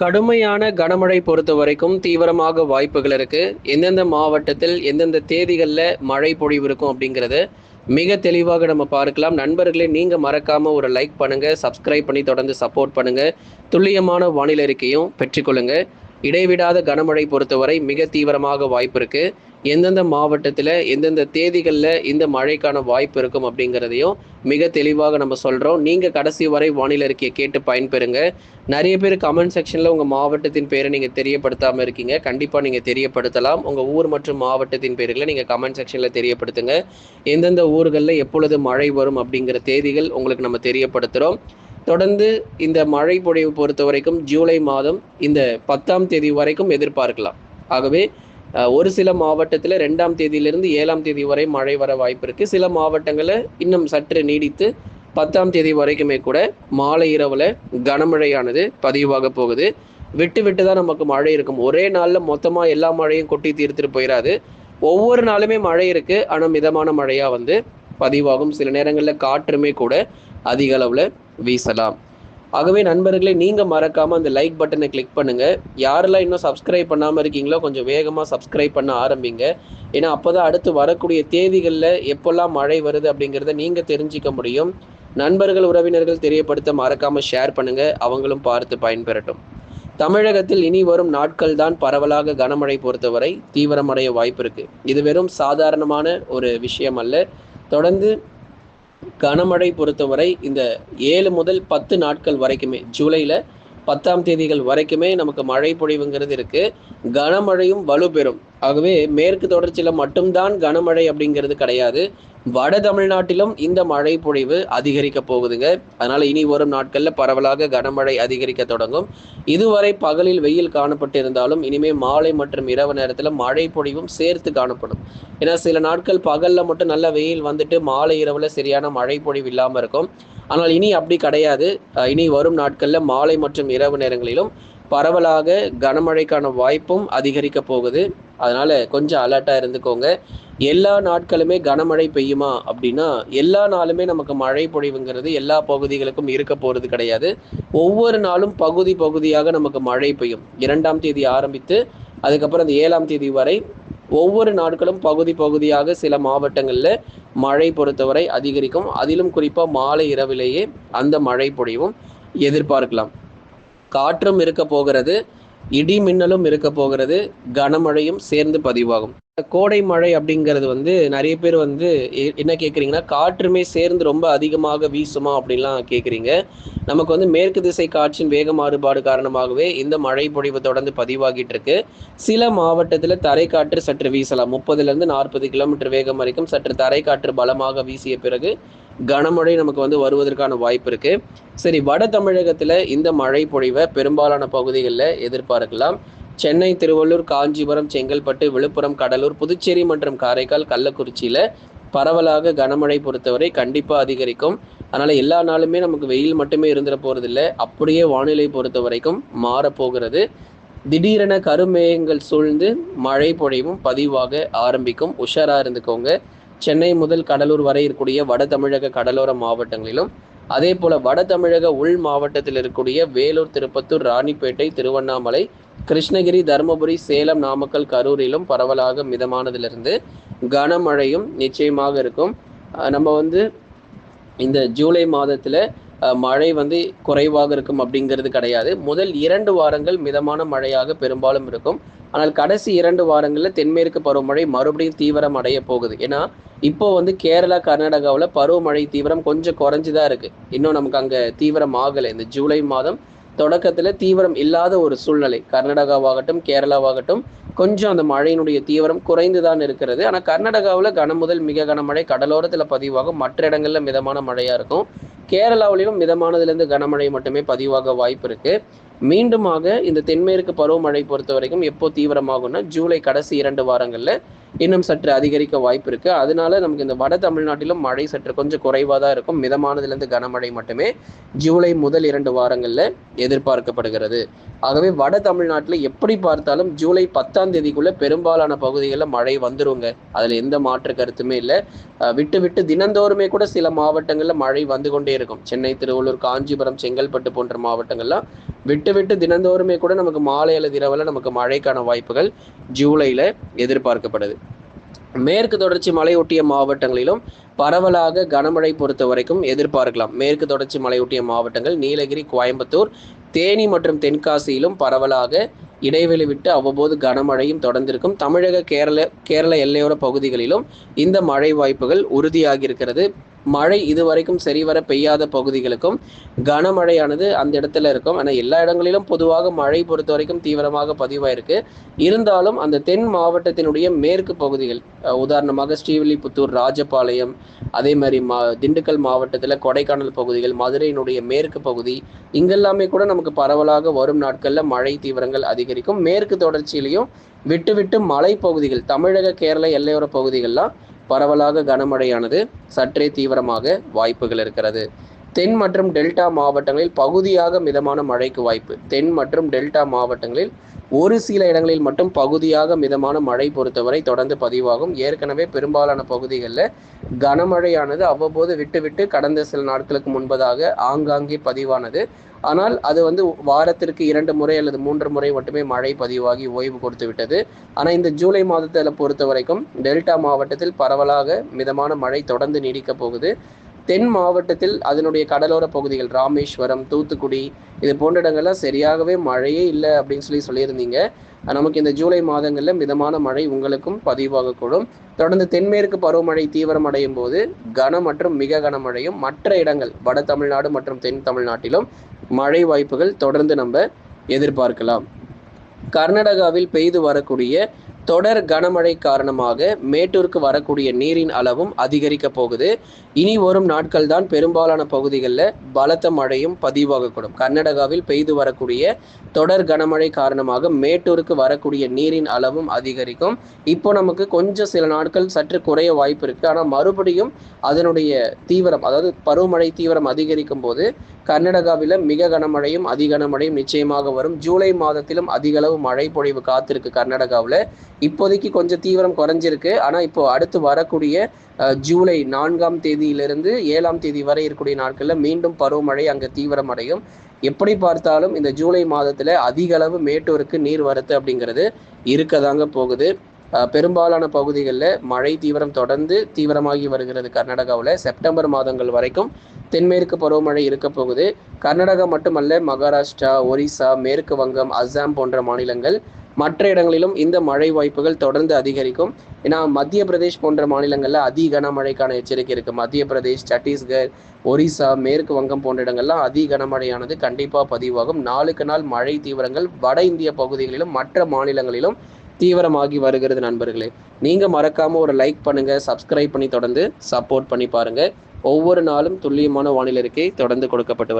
கடுமையான கனமழை பொறுத்த வரைக்கும் தீவிரமாக வாய்ப்புகள் இருக்கு. எந்தெந்த மாவட்டத்தில் எந்தெந்த தேதிகளில் மழை பொழிவு இருக்கும் அப்படிங்கிறத மிக தெளிவாக நம்ம பார்க்கலாம். நண்பர்களே நீங்க மறக்காம ஒரு லைக் பண்ணுங்க சப்ஸ்கிரைப் பண்ணி தொடர்ந்து சப்போர்ட் பண்ணுங்க. துல்லியமான வானிலை அறிக்கையும் பெற்றுக்கொள்ளுங்க இடைவிடாத கனமழை பொறுத்தவரை மிக தீவிரமாக வாய்ப்பு இருக்குது எந்தெந்த மாவட்டத்தில் எந்தெந்த தேதிகளில் இந்த மழைக்கான வாய்ப்பு இருக்கும் அப்படிங்கிறதையும் மிக தெளிவாக நம்ம சொல்கிறோம் நீங்கள் கடைசி வரை வானிலை அறிக்கையை கேட்டு பயன்பெறுங்க. நிறைய பேர் கமெண்ட் செக்ஷனில் உங்கள் மாவட்டத்தின் பேரை நீங்கள் தெரியப்படுத்தாமல் இருக்கீங்க. கண்டிப்பாக நீங்கள் தெரியப்படுத்தலாம். உங்கள் ஊர் மற்றும் மாவட்டத்தின் பேர்களை நீங்கள் கமெண்ட் செக்ஷனில் தெரியப்படுத்துங்க. எந்தெந்த ஊர்களில் எப்பொழுது மழை வரும் அப்படிங்கிற தேதிகள் உங்களுக்கு நம்ம தெரியப்படுத்துகிறோம் தொடர்ந்து இந்த மழை பொழிவு பொறுத்த வரைக்கும் ஜூலை மாதம் இந்த பத்தாம் தேதி வரைக்கும் எதிர்பார்க்கலாம். ஆகவே ஒரு சில மாவட்டத்தில் ரெண்டாம் தேதியிலிருந்து ஏழாம் தேதி வரை மழை வர வாய்ப்பு இருக்கு. சில மாவட்டங்களில் இன்னும் சற்று நீடித்து பத்தாம் தேதி வரைக்குமே கூட மாலை இரவில் கனமழையானது பதிவாக போகுது. விட்டு விட்டு தான் நமக்கு மழை இருக்கும். ஒரே நாளில் மொத்தமாக எல்லா மழையும் கொட்டி தீர்த்துட்டு போயிடாது ஒவ்வொரு நாளுமே மழை இருக்கு. ஆனால் மிதமான மழையாக வந்து பதிவாகும். சில நேரங்களில் காற்றுமே கூட அதிக அளவில் வீசலாம். ஆகவே நண்பர்களே நீங்கள் மறக்காமல் அந்த லைக் பட்டனை கிளிக் பண்ணுங்கள் யாரெல்லாம் இன்னும் சப்ஸ்கிரைப் பண்ணாமல் இருக்கீங்களோ கொஞ்சம் வேகமாக சப்ஸ்கிரைப் பண்ண ஆரம்பிங்க. ஏன்னா அப்பதான் அடுத்து வரக்கூடிய தேதிகளில் எப்போல்லாம் மழை வருது அப்படிங்கிறத நீங்கள் தெரிஞ்சுக்க முடியும். நண்பர்கள் உறவினர்கள் தெரியப்படுத்த மறக்காமல் ஷேர் பண்ணுங்கள் அவங்களும் பார்த்து பயன்பெறட்டும். தமிழகத்தில் இனி வரும் நாட்கள் தான் பரவலாக கனமழை பொறுத்தவரை தீவிரமடைய வாய்ப்பு இருக்குது இது வெறும் சாதாரணமான ஒரு விஷயம் அல்ல தொடர்ந்து கனமழை பொறுத்தவரை இந்த ஏழு முதல் பத்து நாட்கள் வரைக்குமே ஜூலையில் பத்தாம் தேதிகள் வரைக்குமே நமக்கு மழை பொழிவுங்கிறது இருக்குது கனமழையும் வலுப்பெறும். ஆகவே மேற்கு தொடர்ச்சியில மட்டும்தான் கனமழை அப்படிங்கிறது கிடையாது. வட தமிழ்நாட்டிலும் இந்த மழை பொழிவு அதிகரிக்க போகுதுங்க. அதனால இனி வரும் நாட்கள்ல பரவலாக கனமழை அதிகரிக்க தொடங்கும். இதுவரை பகலில் வெயில் காணப்பட்டிருந்தாலும் இனிமே மாலை மற்றும் இரவு நேரத்துல மழை பொழிவும் சேர்த்து காணப்படும். ஏன்னா சில நாட்கள் பகல்ல மட்டும் நல்ல வெயில் வந்துட்டு மாலை இரவுல சரியான மழை பொழிவு இல்லாம இருக்கும். ஆனால் இனி அப்படி கிடையாது. இனி வரும் நாட்கள்ல மாலை மற்றும் இரவு நேரங்களிலும் பரவலாக கனமழைக்கான வாய்ப்பும் அதிகரிக்க போகுது. அதனால கொஞ்சம் அலர்ட்டா இருந்துக்கோங்க. எல்லா நாட்களுமே கனமழை பெய்யுமா அப்படின்னா எல்லா நாளுமே நமக்கு மழை பொழிவுங்கிறது எல்லா பகுதிகளுக்கும் இருக்க போகிறது கிடையாது. ஒவ்வொரு நாளும் பகுதி பகுதியாக நமக்கு மழை பெய்யும். இரண்டாம் தேதி ஆரம்பித்து அதுக்கப்புறம் அந்த ஏழாம் தேதி வரை ஒவ்வொரு நாட்களும் பகுதி பகுதியாக சில மாவட்டங்களில் மழை பொறுத்தவரை அதிகரிக்கும். அதிலும் குறிப்பாக மாலை இரவிலேயே அந்த மழை பொழிவும் எதிர்பார்க்கலாம். காற்றும் இருக்க போகிறது. இடி மின்னலும் இருக்க போகிறது கனமழையும் சேர்ந்து பதிவாகும். கோடை மழை அப்படிங்கிறது வந்து நிறைய பேர் வந்து என்ன கேட்குறீங்கன்னா காற்றுமே சேர்ந்து ரொம்ப அதிகமாக வீசுமா அப்படின்லாம் கேட்குறீங்க நமக்கு வந்து மேற்கு திசை காற்றின் வேக மாறுபாடு காரணமாகவே இந்த மழை பொழிவு தொடர்ந்து பதிவாகிட்டு இருக்கு. சில மாவட்டத்தில் தரைக்காற்று சற்று வீசலாம். முப்பதுலேருந்து நாற்பது கிலோமீட்டர் வேகம் வரைக்கும் சற்று தரைக்காற்று பலமாக வீசிய பிறகு கனமழை நமக்கு வந்து வருவதற்கான வாய்ப்பு இருக்கு. சரி வட தமிழகத்துல இந்த மழை பொழிவை பெரும்பாலான பகுதிகளில் எதிர்பார்க்கலாம். சென்னை திருவள்ளூர் காஞ்சிபுரம் செங்கல்பட்டு விழுப்புரம் கடலூர் புதுச்சேரி மற்றும் காரைக்கால் கள்ளக்குறிச்சியில பரவலாக கனமழை பொறுத்தவரை கண்டிப்பா அதிகரிக்கும். அதனால எல்லா நாளுமே நமக்கு வெயில் மட்டுமே இருந்துட போகிறதில்ல அப்படியே வானிலை பொறுத்த வரைக்கும் மாறப்போகிறது. திடீரென கருமேகங்கள் சூழ்ந்து மழை பொழிவும் பதிவாக ஆரம்பிக்கும். உஷாரா இருந்துக்கோங்க. சென்னை முதல் கடலூர் வரை இருக்கக்கூடிய வட தமிழக கடலோர மாவட்டங்களிலும் அதே போல வட தமிழக உள் மாவட்டத்தில் இருக்கக்கூடிய வேலூர் திருப்பத்தூர் ராணிப்பேட்டை திருவண்ணாமலை கிருஷ்ணகிரி தருமபுரி சேலம் நாமக்கல் கரூரிலும் பரவலாக மிதமானதிலிருந்து கனமழையும் நிச்சயமாக இருக்கும். நம்ம வந்து இந்த ஜூலை மாதத்தில் மழை வந்து குறைவாக இருக்கும் அப்படிங்கிறது கிடையாது. முதல் இரண்டு வாரங்கள் மிதமான மழையாக பெரும்பாலும் இருக்கும். ஆனால் கடைசி இரண்டு வாரங்களில் தென்மேற்கு பருவமழை மறுபடியும் தீவிரம் அடைய போகுது. ஏன்னா இப்போ வந்து கேரளா கர்நாடகாவில் பருவமழை தீவிரம் கொஞ்சம் குறைஞ்சுதான் இருக்கு. இன்னும் நமக்கு அங்கே தீவிரம் ஆகலை. இந்த ஜூலை மாதம் தொடக்கத்தில் தீவிரம் இல்லாத ஒரு சூழ்நிலை. கர்நாடகாவாகட்டும் கேரளாவாகட்டும் கொஞ்சம் அந்த மழையினுடைய தீவிரம் குறைந்து தான் இருக்கிறது. ஆனால் கர்நாடகாவில் கன முதல் மிக கனமழை கடலோரத்தில் பதிவாகும். மற்ற இடங்களில் மிதமான மழையாக இருக்கும். கேரளாவிலும் மிதமானதுலேருந்து கனமழை மட்டுமே பதிவாக வாய்ப்பு இருக்குது மீண்டுமாக இந்த தென்மேற்கு பருவமழை பொறுத்த வரைக்கும் எப்போ தீவிரமாகும்னா ஜூலை கடைசி இரண்டு வாரங்களில் இன்னும் சற்று அதிகரிக்க வாய்ப்பு இருக்குது அதனால நமக்கு இந்த வட தமிழ்நாட்டிலும் மழை சற்று கொஞ்சம் குறைவாக தான் இருக்கும். மிதமானதுலேருந்து கனமழை மட்டுமே ஜூலை முதல் இரண்டு வாரங்களில் எதிர்பார்க்கப்படுகிறது. ஆகவே வட தமிழ்நாட்டில் எப்படி பார்த்தாலும் ஜூலை பத்தாம் தேதிக்குள்ளே பெரும்பாலான பகுதிகளில் மழை வந்துருங்க. அதில் எந்த மாற்று கருத்துமே இல்லை. விட்டு விட்டு தினந்தோறுமே கூட சில மாவட்டங்களில் மழை வந்து கொண்டே இருக்கும். சென்னை திருவள்ளூர் காஞ்சிபுரம் செங்கல்பட்டு போன்ற மாவட்டங்கள்லாம் விட்டு விட்டு தினந்தோறுமே கூட நமக்கு மாலை அல்லது இரவில் நமக்கு மழைக்கான வாய்ப்புகள் ஜூலையில் எதிர்பார்க்கப்படுது. மேற்கு தொடர்ச்சி மலையொட்டிய மாவட்டங்களிலும் பரவலாக கனமழை பொறுத்த வரைக்கும் எதிர்பார்க்கலாம். மேற்கு தொடர்ச்சி மலையொட்டிய மாவட்டங்கள் நீலகிரி கோயம்புத்தூர் தேனி மற்றும் தென்காசியிலும் பரவலாக இடைவெளி விட்டு அவ்வப்போது கனமழையும் தொடர்ந்திருக்கும். தமிழக கேரள கேரள எல்லையோர பகுதிகளிலும் இந்த மழை வாய்ப்புகள் உறுதியாகி இருக்கிறது மழை இதுவரைக்கும் சரிவர பெய்யாத பகுதிகளுக்கும் கனமழையானது அந்த இடத்துல இருக்கும். ஆனால் எல்லா இடங்களிலும் பொதுவாக மழை பொறுத்த வரைக்கும் தீவிரமாக பதிவாயிருக்கு. இருந்தாலும் அந்த தென் மாவட்டத்தினுடைய மேற்கு பகுதிகள் உதாரணமாக ஸ்ரீவில்லிபுத்தூர் ராஜபாளையம் அதே மாதிரி மா திண்டுக்கல் மாவட்டத்தில் கொடைக்கானல் பகுதிகள் மதுரையினுடைய மேற்கு பகுதி இங்கெல்லாமே கூட நமக்கு பரவலாக வரும் நாட்களில் மழை தீவிரங்கள் அதிகரிக்கும். மேற்கு தொடர்ச்சியிலையும் விட்டு விட்டு மலை பகுதிகள் தமிழக கேரள எல்லையோர பகுதிகள்லாம் பரவலாக கனமழையானது சற்றே தீவிரமாக வாய்ப்புகள் இருக்கிறது. தென் மற்றும் டெல்டா மாவட்டங்களில் பகுதியாக மிதமான மழைக்கு வாய்ப்பு. தென் மற்றும் டெல்டா மாவட்டங்களில் ஒரு சில இடங்களில் மட்டும் பகுதியாக மிதமான மழை பொறுத்தவரை தொடர்ந்து பதிவாகும். ஏற்கனவே பெரும்பாலான பகுதிகளில் கனமழையானது அவ்வப்போது விட்டுவிட்டு கடந்த சில நாட்களுக்கு முன்பதாக ஆங்காங்கே பதிவானது. ஆனால் அது வந்து வாரத்திற்கு இரண்டு முறை அல்லது மூன்று முறை மட்டுமே மழை பதிவாகி ஓய்வு கொடுத்து விட்டது. ஆனால் இந்த ஜூலை மாதத்தில் பொறுத்த வரைக்கும் டெல்டா மாவட்டத்தில் பரவலாக மிதமான மழை தொடர்ந்து நீடிக்கப் போகுது. தென் மாவட்டத்தில் அதனுடைய கடலோர பகுதிகள் ராமேஸ்வரம் தூத்துக்குடி இது போன்ற இடங்கள்லாம் சரியாகவே மழையே இல்லை அப்படின்னு சொல்லி சொல்லியிருந்தீங்க. நமக்கு இந்த ஜூலை மாதங்களில் மிதமான மழை உங்களுக்கும் பதிவாகக்கூடும் தொடர்ந்து தென்மேற்கு பருவமழை தீவிரமடையும் போது கன மற்றும் மிக கனமழையும் மற்ற இடங்கள் வட தமிழ்நாடு மற்றும் தென் தமிழ்நாட்டிலும் மழை வாய்ப்புகள் தொடர்ந்து நம்ம எதிர்பார்க்கலாம். கர்நாடகாவில் பெய்து வரக்கூடிய தொடர் கனமழை காரணமாக மேட்டூருக்கு வரக்கூடிய நீரின் அளவும் அதிகரிக்க போகுது. இனி வரும் நாட்கள் தான் பெரும்பாலான பகுதிகளில் பலத்த மழையும் பதிவாகக்கூடும். கர்நாடகாவில் பெய்து வரக்கூடிய தொடர் கனமழை காரணமாக மேட்டூருக்கு வரக்கூடிய நீரின் அளவும் அதிகரிக்கும். இப்போ நமக்கு கொஞ்சம் சில நாட்கள் சற்று குறைய வாய்ப்பு இருக்கு. ஆனால் மறுபடியும் அதனுடைய தீவிரம் அதாவது பருவமழை தீவிரம் அதிகரிக்கும் போது கர்நாடகாவில் மிக கனமழையும் அதிகனமழையும் நிச்சயமாக வரும். ஜூலை மாதத்திலும் அதிகளவு மழை பொழிவு காத்திருக்கு கர்நாடகாவில். இப்போதைக்கு கொஞ்சம் தீவிரம் குறைஞ்சிருக்கு. ஆனால் இப்போ அடுத்து வரக்கூடிய ஜூலை நான்காம் தேதியிலிருந்து ஏழாம் தேதி வரை இருக்கக்கூடிய நாட்களில் மீண்டும் பருவமழை அங்கே தீவிரமடையும். எப்படி பார்த்தாலும் இந்த ஜூலை மாதத்தில் அதிக அளவு மேட்டூருக்கு நீர் வரத்து அப்படிங்கிறது இருக்கதாங்க போகுது. பெரும்பாலான பகுதிகளில் மழை தீவிரம் தொடர்ந்து தீவிரமாகி வருகிறது கர்நாடகாவில் செப்டம்பர் மாதங்கள் வரைக்கும் தென்மேற்கு பருவமழை இருக்க போகுது. கர்நாடகா மட்டுமல்ல மகாராஷ்டிரா ஒரிசா மேற்கு வங்கம் அஸ்ஸாம் போன்ற மாநிலங்கள் மற்ற இடங்களிலும் இந்த மழை வாய்ப்புகள் தொடர்ந்து அதிகரிக்கும். ஏன்னா மத்திய பிரதேஷ் போன்ற மாநிலங்களில் அதி கனமழைக்கான எச்சரிக்கை இருக்கு. மத்திய பிரதேஷ் சத்தீஸ்கர் ஒரிசா மேற்கு வங்கம் போன்ற இடங்கள்லாம் அதி கனமழையானது கண்டிப்பாக பதிவாகும். நாளுக்கு நாள் மழை தீவிரங்கள் வட இந்திய பகுதிகளிலும் மற்ற மாநிலங்களிலும் தீவிரமாகி வருகிறது நண்பர்களே. நீங்க மறக்காம ஒரு லைக் பண்ணுங்க சப்ஸ்கிரைப் பண்ணி தொடர்ந்து சப்போர்ட் பண்ணி பாருங்க. ஒவ்வொரு நாளும் துல்லியமான வானிலை இருக்கை தொடர்ந்து கொடுக்கப்பட்டு